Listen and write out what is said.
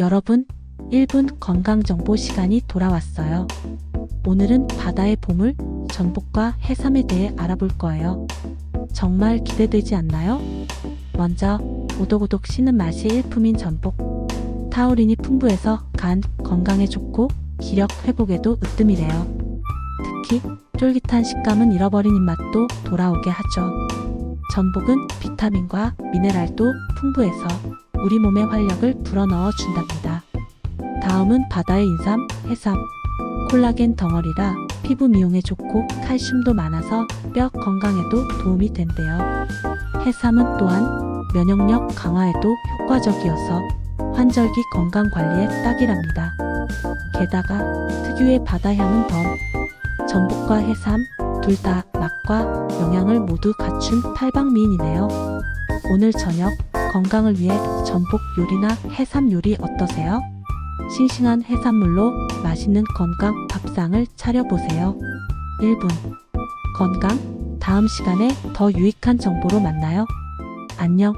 여러분, 1분 건강정보 시간이 돌아왔어요. 오늘은 바다의 보물, 전복과 해삼에 대해 알아볼 거예요. 정말 기대되지 않나요? 먼저, 오독오독 씹는 맛이 일품인 전복. 타우린이 풍부해서 간, 건강에 좋고 기력 회복에도 으뜸이래요. 특히 쫄깃한 식감은 잃어버린 입맛도 돌아오게 하죠. 전복은 비타민과 미네랄도 풍부해서 우리 몸의 활력을 불어넣어 준답니다. 다음은 바다의 인삼, 해삼. 콜라겐 덩어리라 피부 미용에 좋고 칼슘도 많아서 뼈 건강에도 도움이 된대요. 해삼은 또한 면역력 강화에도 효과적이어서 환절기 건강 관리에 딱이랍니다. 게다가 특유의 바다 향은 덤, 전복과 해삼 둘 다 맛과 영양을 모두 갖춘 팔방미인이네요. 오늘 저녁 건강을 위해 전복 요리나 해삼 요리 어떠세요? 싱싱한 해산물로 맛있는 건강 밥상을 차려보세요. 1분 건강 다음 시간에 더 유익한 정보로 만나요. 안녕.